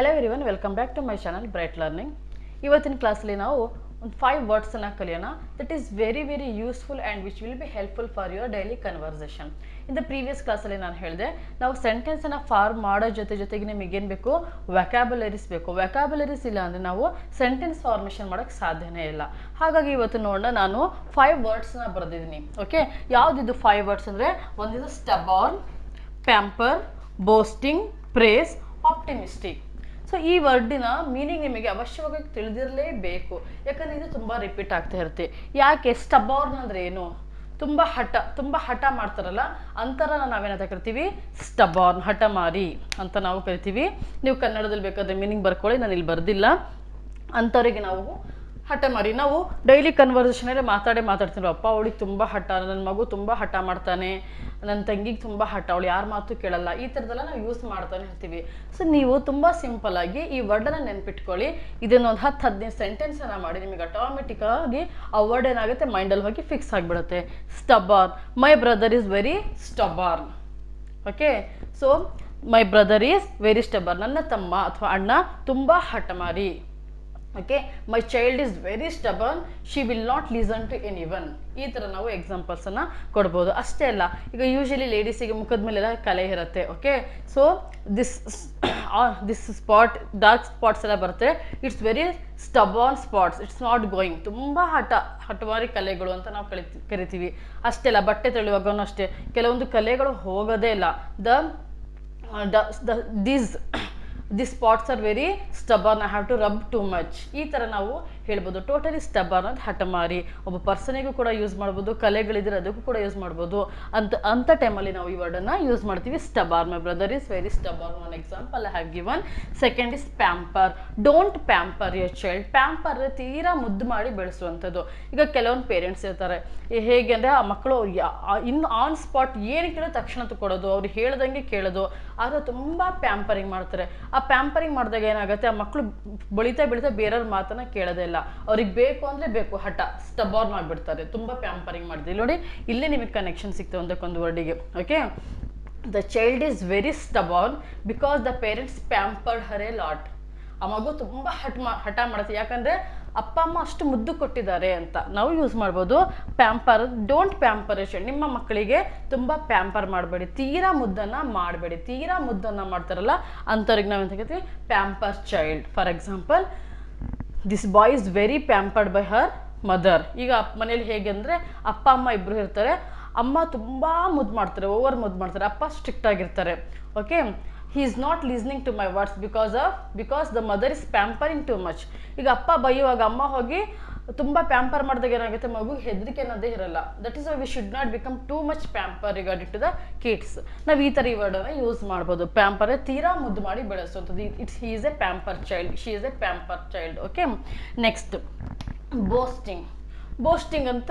Hello everyone welcome back to my channel bright learning ಇವತ್ತಿನ ಕ್ಲಾಸಲ್ಲಿ ನಾವು ಒಂದು ಫೈವ್ ವರ್ಡ್ಸನ್ನು ಕಲಿಯೋಣ. That is very very useful and which will be helpful for your daily conversation in the previous ಕ್ಲಾಸಲ್ಲಿ ನಾನು ಹೇಳಿದೆ, ನಾವು ಸೆಂಟೆನ್ಸನ್ನು ಫಾರ್ಮ್ ಮಾಡೋ ಜೊತೆ ಜೊತೆಗೆ ನಿಮಗೆ ಬೇಕು? ವೆಕ್ಯಾಬುಲರೀಸ್ ಬೇಕು. ವೆಕ್ಯಾಬುಲರೀಸ್ ಇಲ್ಲ ಅಂದರೆ ನಾವು ಸೆಂಟೆನ್ಸ್ ಫಾರ್ಮೇಷನ್ ಮಾಡೋಕ್ಕೆ ಸಾಧ್ಯನೇ ಇಲ್ಲ. ಹಾಗಾಗಿ ಇವತ್ತು ನೋಡೋಣ, ನಾನು ಫೈವ್ ವರ್ಡ್ಸನ್ನ ಬರೆದಿದ್ದೀನಿ. ಓಕೆ ಯಾವುದಿದು ಫೈವ್ ವರ್ಡ್ಸ್ ಅಂದರೆ? ಒಂದಿದು stubborn pamper boasting praise optimistic so ಈ ವರ್ಡಿನ ಮೀನಿಂಗ್ ನಿಮಗೆ ಅವಶ್ಯವಾಗಿ ತಿಳಿದಿರಲೇಬೇಕು. ಯಾಕಂದರೆ ಇದು ತುಂಬ ರಿಪೀಟ್ ಆಗ್ತಾ ಇರುತ್ತೆ. ಯಾಕೆ ಸ್ಟಬಾರ್ನ್ ಅಂದ್ರೆ ಏನು? ತುಂಬ ಹಠ ತುಂಬ ಹಠ ಮಾಡ್ತಾರಲ್ಲ ಅಂತರ ನಾವೇನಂತ ಕರಿತೀವಿ? ಸ್ಟಬಾರ್ನ್ ಹಠ ಮಾರಿ ಅಂತ ನಾವು ಕರಿತೀವಿ. ನೀವು ಕನ್ನಡದಲ್ಲಿ ಬೇಕಾದ್ರೆ ಮೀನಿಂಗ್ ಬರ್ಕೊಳ್ಳಿ ನಾನು ಇಲ್ಲಿ ಬರ್ದಿಲ್ಲ. ಅಂಥವ್ರಿಗೆ ನಾವು ಹಠ ಮಾರಿ ನಾವು ಡೈಲಿ ಕನ್ವರ್ಸೇಷನಲ್ಲೇ ಮಾತಾಡೇ ಮಾತಾಡ್ತೀವಿ ಅಪ್ಪ, ಅವಳಿಗೆ ತುಂಬ ಹಠ ನನ್ನ ಮಗು ತುಂಬ ಹಠ ಮಾಡ್ತಾನೆ. ನನ್ನ ತಂಗಿಗೆ ತುಂಬ ಹಠ, ಅವಳು ಯಾರ ಮಾತು ಕೇಳಲ್ಲ. ಈ ಥರದ್ದೆಲ್ಲ ನಾವು ಯೂಸ್ ಮಾಡ್ತಾನೆ ಇರ್ತೀವಿ. ಸೊ ನೀವು ತುಂಬ ಆಗಿ ಈ ವರ್ಡನ್ನು ನೆನ್ಪಿಟ್ಕೊಳ್ಳಿ. ಇದನ್ನೊಂದು ಹತ್ತು, ಹದಿನೈದು ಸೆಂಟೆನ್ಸನ್ನು ಮಾಡಿ ನಿಮಗೆ ಆಟೋಮೆಟಿಕ್ಕಾಗಿ ಆ ವರ್ಡ್ ಏನಾಗುತ್ತೆ? ಮೈಂಡಲ್ಲಿ ಹೋಗಿ ಫಿಕ್ಸ್ ಆಗಿಬಿಡುತ್ತೆ. Stubborn my brother is very stubborn okay so my brother is very stubborn ನನ್ನ ತಮ್ಮ ಅಥವಾ ಅಣ್ಣ ತುಂಬ ಹಠಮಾರಿ okay my child is very stubborn she will not listen to anyone ಈ ಥರ ನಾವು ಎಕ್ಸಾಂಪಲ್ಸನ್ನು ಕೊಡ್ಬೋದು. ಅಷ್ಟೇ ಅಲ್ಲ, ಈಗ ಯೂಶಲಿ ಲೇಡೀಸಿಗೆ ಮುಖದ ಮೇಲೆಲ್ಲ ಕಲೆ ಇರುತ್ತೆ okay so this this spot dark spots ಎಲ್ಲ ಬರುತ್ತೆ. It's very stubborn spots it's not going ತುಂಬ ಹಠ, ಹಠವಾರಿ ಕಲೆಗಳು ಅಂತ ನಾವು ಕಲಿ ಕರಿತೀವಿ. ಅಷ್ಟೇ ಅಲ್ಲ, ಬಟ್ಟೆ ತೊಳೆಯುವಾಗೂ ಅಷ್ಟೇ. ಕೆಲವೊಂದು ಕಲೆಗಳು ಹೋಗೋದೇ ಇಲ್ಲ. The these this spots are very stubborn I have to rub too much ಈ ಥರ ನಾವು ಹೇಳ್ಬೋದು. ಟೋಟಲಿ ಸ್ಟಬರ್ನ್ ಅಂತ ಹಠಮಾರಿ. ಒಬ್ಬ ಪರ್ಸನಿಗೂ ಕೂಡ ಯೂಸ್ ಮಾಡ್ಬೋದು. ಕಲೆಗಳಿದ್ರೆ ಅದಕ್ಕೂ ಕೂಡ ಯೂಸ್ ಮಾಡ್ಬೋದು. ಅಂತ ಅಂಥ ಟೈಮಲ್ಲಿ ನಾವು ಈ ವರ್ಡನ್ನು ಯೂಸ್ ಮಾಡ್ತೀವಿ. Stubborn my brother is very stubborn one example I have given second is pamper don't pamper your child pamper ತೀರಾ ಮುದ್ದು ಮಾಡಿ ಬೆಳೆಸುವಂಥದ್ದು. ಈಗ ಕೆಲವೊಂದು ಪೇರೆಂಟ್ಸ್ ಇರ್ತಾರೆ ಹೇಗೆ ಅಂದರೆ ಆ ಮಕ್ಕಳು ಇನ್ನು ಆನ್ ಸ್ಪಾಟ್ ಏನು ಕೇಳೋ ತಕ್ಷಣ ಕೊಡೋದು ಅವ್ರು ಹೇಳ್ದಂಗೆ ಕೇಳೋದು. ಆದರೆ ತುಂಬ ಪ್ಯಾಂಪರಿಂಗ್ ಮಾಡ್ತಾರೆ. ಆ ಪ್ಯಾಂಪರಿಂಗ್ ಮಾಡಿದಾಗ ಏನಾಗುತ್ತೆ? ಆ ಮಕ್ಕಳು ಬೆಳೀತಾ ಬೆಳೀತಾ ಬೇರೆಯವ್ರ ಮಾತನ್ನ ಕೇಳೋದೇ ಇಲ್ಲ. ಅವ್ರಿಗೆ ಬೇಕು ಅಂದರೆ ಬೇಕು. ಹಠ ಸ್ಟಬಾರ್ನ್ ಮಾಡಿಬಿಡ್ತಾರೆ ತುಂಬ ಪ್ಯಾಂಪರಿಂಗ್ ಮಾಡಿದೆ ನೋಡಿ, ಇಲ್ಲೇ ನಿಮಗೆ ಕನೆಕ್ಷನ್ ಸಿಗ್ತದೆ ಒಂದಕ್ಕೊಂದು ವರ್ಡಿಗೆ okay the child is very stubborn because the parents pampered her a lot ಆ ಮಗು ತುಂಬ ಹಠ ಮಾ, ಹಠ ಮಾಡುತ್ತೆ ಯಾಕಂದರೆ ಅಪ್ಪ, ಅಮ್ಮ ಅಷ್ಟು ಮುದ್ದು ಕೊಟ್ಟಿದ್ದಾರೆ ಅಂತ ನಾವು ಯೂಸ್ ಮಾಡ್ಬೋದು. ಪ್ಯಾಂಪರ್ ಡೋಂಟ್ ಪ್ಯಾಂಪರೇಷನ್ ನಿಮ್ಮ ಮಕ್ಕಳಿಗೆ ತುಂಬ ಪ್ಯಾಂಪರ್ ಮಾಡಬೇಡಿ. ತೀರಾ ಮುದ್ದನ್ನು ಮಾಡಬೇಡಿ. ತೀರಾ ಮುದ್ದನ್ನು ಮಾಡ್ತಾರಲ್ಲ ಅಂಥವ್ರಿಗೆ ನಾವು ಎಂತ ಕರಿತೀವಿ pamper child for example this boy is very pampered by her mother ಈಗ ಮನೇಲಿ ಹೇಗೆ ಅಂದರೆ ಅಪ್ಪ, ಅಮ್ಮ ಇಬ್ಬರು ಇರ್ತಾರೆ. ಅಮ್ಮ ತುಂಬ ಮುದ್ದು ಮಾಡ್ತಾರೆ. ಓವರ್ ಮುದ್ದು ಮಾಡ್ತಾರೆ. ಅಪ್ಪ ಸ್ಟ್ರಿಕ್ಟ್ ಆಗಿರ್ತಾರೆ. Okay he is not listening to my words because of because the mother is pampering too much ಈಗ ಅಪ್ಪ ಬೈಯುವಾಗ ಅಮ್ಮ ಹೋಗಿ ತುಂಬ ಪ್ಯಾಂಪರ್ ಮಾಡಿದಾಗ ಏನಾಗುತ್ತೆ ಮಗು ಹೆದರಿಕೆ ಅನ್ನೋದೇ ಇರಲ್ಲ. That is we should not become too much pamper regarding to the kids ನಾವು ಈ ಥರ ಈ ವರ್ಡನ್ನ ಯೂಸ್ ಮಾಡ್ಬೋದು. ಪ್ಯಾಂಪರ್ ತೀರಾ ಮುದ್ದು ಮಾಡಿ ಬೆಳೆಸುವಂಥದ್ದು. It's he is a pamper child she is a pamper child okay next boasting boasting ಅಂತ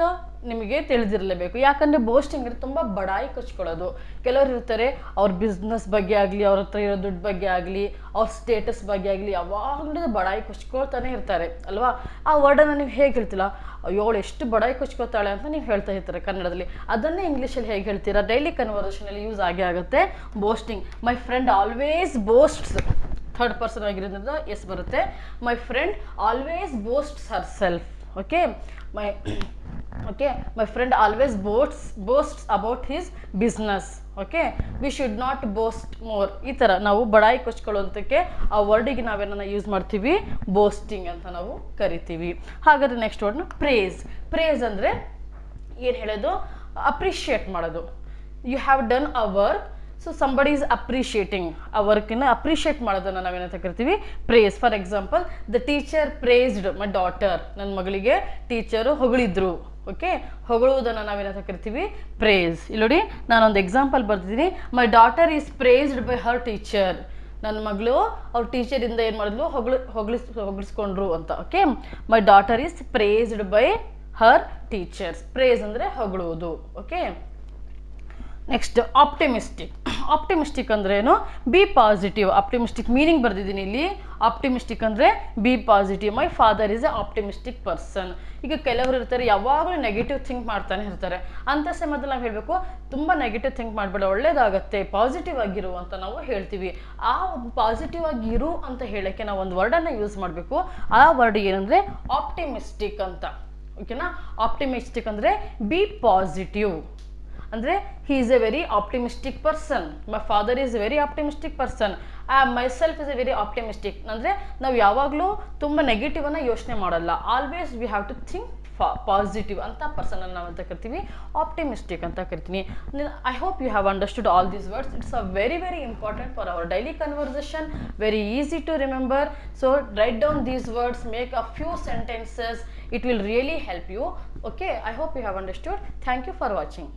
ನಿಮಗೆ ತಿಳಿದಿರಲೇಬೇಕು. ಯಾಕಂದರೆ ಬೋಸ್ಟಿಂಗ್ ಅಂದರೆ ತುಂಬ ಬಡಾಯಿ ಕಚ್ಕೊಳ್ಳೋದು. ಕೆಲವರು ಇರ್ತಾರೆ, ಅವ್ರ ಬಿಸ್ನೆಸ್ ಬಗ್ಗೆ ಆಗಲಿ, ಅವ್ರ ಹತ್ರ ಇರೋ ದುಡ್ಡು ಬಗ್ಗೆ ಆಗಲಿ, ಅವ್ರ ಸ್ಟೇಟಸ್ ಬಗ್ಗೆ ಆಗಲಿ, ಯಾವಾಗಲೂ ಬಡಾಯಿ ಕೊಚ್ಕೊಳ್ತಾನೆ ಇರ್ತಾರೆ, ಅಲ್ವಾ? ಆ ವರ್ಡನ್ನು ನೀವು ಹೇಗೆ ಹೇಳ್ತಿಲ್ಲ ಅಯ್ಯೋ ಎಷ್ಟು ಬಡಾಯಿ ಕಚ್ಕೋತಾಳೆ ಅಂತ ನೀವು ಹೇಳ್ತಾ ಇರ್ತಾರೆ ಕನ್ನಡದಲ್ಲಿ. ಅದನ್ನೇ ಇಂಗ್ಲೀಷಲ್ಲಿ ಹೇಗೆ ಹೇಳ್ತೀರಾ? ಡೈಲಿ ಕನ್ವರ್ಸೇಷನಲ್ಲಿ ಯೂಸ್ ಆಗೇ ಆಗುತ್ತೆ boasting my friend always boasts third person ಆಗಿರೋದ್ರಿಂದ ಎಸ್ ಬರುತ್ತೆ. My friend always boasts herself okay my okay my friend always boats boasts about his business okay we should not boast more ಈ ಥರ ನಾವು ಬಡಾಯಿ ಕೊಚ್ಕೊಳ್ಳೋಂಥಕ್ಕೆ ಆ ವರ್ಡಿಗೆ ನಾವೇನ use ಮಾಡ್ತೀವಿ? Boasting ಅಂತ ನಾವು ಕರಿತೀವಿ. ಹಾಗಾದ್ರೆ ನೆಕ್ಸ್ಟ್ ವರ್ಡ್ನ ಪ್ರೇಸ್ ಪ್ರೇಸ್ ಅಂದರೆ ಏನು ಹೇಳೋದು? ಅಪ್ರಿಷಿಯೇಟ್ ಮಾಡೋದು. You have done a work so somebody is appreciating ಆ ವರ್ಕನ್ನು ಅಪ್ರಿಷಿಯೇಟ್ ಮಾಡೋದನ್ನು ನಾವೇನಂತ ಕರಿತೀವಿ? Praise for example the teacher praised my daughter ನನ್ನ ಮಗಳಿಗೆ ಟೀಚರು ಹೊಗಳಿದ್ರು. ಓಕೆ ಹೊಗಳುವುದನ್ನು ನಾವೇನಂತ ಕರಿತೀವಿ? ಪ್ರೇಸ್ ಇಲ್ಲಿ ನೋಡಿ, ನಾನೊಂದು example ಬರ್ತಿದ್ದೀನಿ my daughter is praised by her teacher ನನ್ನ ಮಗಳು ಅವ್ರ ಟೀಚರಿಂದ ಏನು ಮಾಡಿದ್ಲು? ಹೊಗಳ ಹೊಗಳಿಸ್ ಹೊಗಳಿಸ್ಕೊಂಡ್ರು ಅಂತ. Okay my daughter is praised by her teachers praise ಅಂದರೆ ಹೊಗಳುವುದು. ಓಕೆ ನೆಕ್ಸ್ಟ್ ಆಪ್ಟಿಮಿಸ್ಟಿಕ್ ಆಪ್ಟಿಮಿಸ್ಟಿಕ್ ಅಂದ್ರೇನು ಬಿ ಪಾಸಿಟಿವ್ ಆಪ್ಟಿಮಿಸ್ಟಿಕ್ ಮೀನಿಂಗ್ ಬರೆದಿದ್ದೀನಿ ಇಲ್ಲಿ. ಆಪ್ಟಿಮಿಸ್ಟಿಕ್ ಅಂದರೆ be positive my father is a optimistic person ಈಗ ಕೆಲವರು ಇರ್ತಾರೆ, ಯಾವಾಗಲೂ ನೆಗೆಟಿವ್ ಥಿಂಕ್ ಮಾಡ್ತಾನೆ ಇರ್ತಾರೆ. ಅಂಥ ಸಮಯದಲ್ಲಿ ನಾವು ಹೇಳಬೇಕು, ತುಂಬ ನೆಗೆಟಿವ್ ಥಿಂಕ್ ಮಾಡಬೇಡ, ಒಳ್ಳೇದಾಗತ್ತೆ ಪಾಸಿಟಿವ್ ಆಗಿರು ಅಂತ ನಾವು ಹೇಳ್ತೀವಿ. ಆ ಪಾಸಿಟಿವ್ ಆಗಿರು ಅಂತ ಹೇಳೋಕ್ಕೆ ನಾವು ಒಂದು ವರ್ಡನ್ನು ಯೂಸ್ ಮಾಡಬೇಕು. ಆ ವರ್ಡ್ ಏನಂದರೆ ಆಪ್ಟಿಮಿಸ್ಟಿಕ್ ಅಂತ. ಓಕೆನಾ ಆಪ್ಟಿಮಿಸ್ಟಿಕ್ ಅಂದರೆ ಬಿ ಪಾಸಿಟಿವ್ ಅಂದರೆ he is a very optimistic person my father is very optimistic person ಆ myself is a very optimistic ಅಂದರೆ ನಾವು ಯಾವಾಗಲೂ ತುಂಬ ನೆಗೆಟಿವನ್ನು ಯೋಚನೆ ಮಾಡಲ್ಲ. Always we have to think positive ಅಂತ ಪರ್ಸನನ್ನು ನಾವು ಅಂತ ಕರಿತೀವಿ. ಆಪ್ಟಿಮಿಸ್ಟಿಕ್ ಅಂತ ಕರಿತೀನಿ. I hope you have understood all these words it's a very very important for our daily conversation very easy to remember so write down these words make a few sentences it will really help you okay I hope you have understood thank you for watching.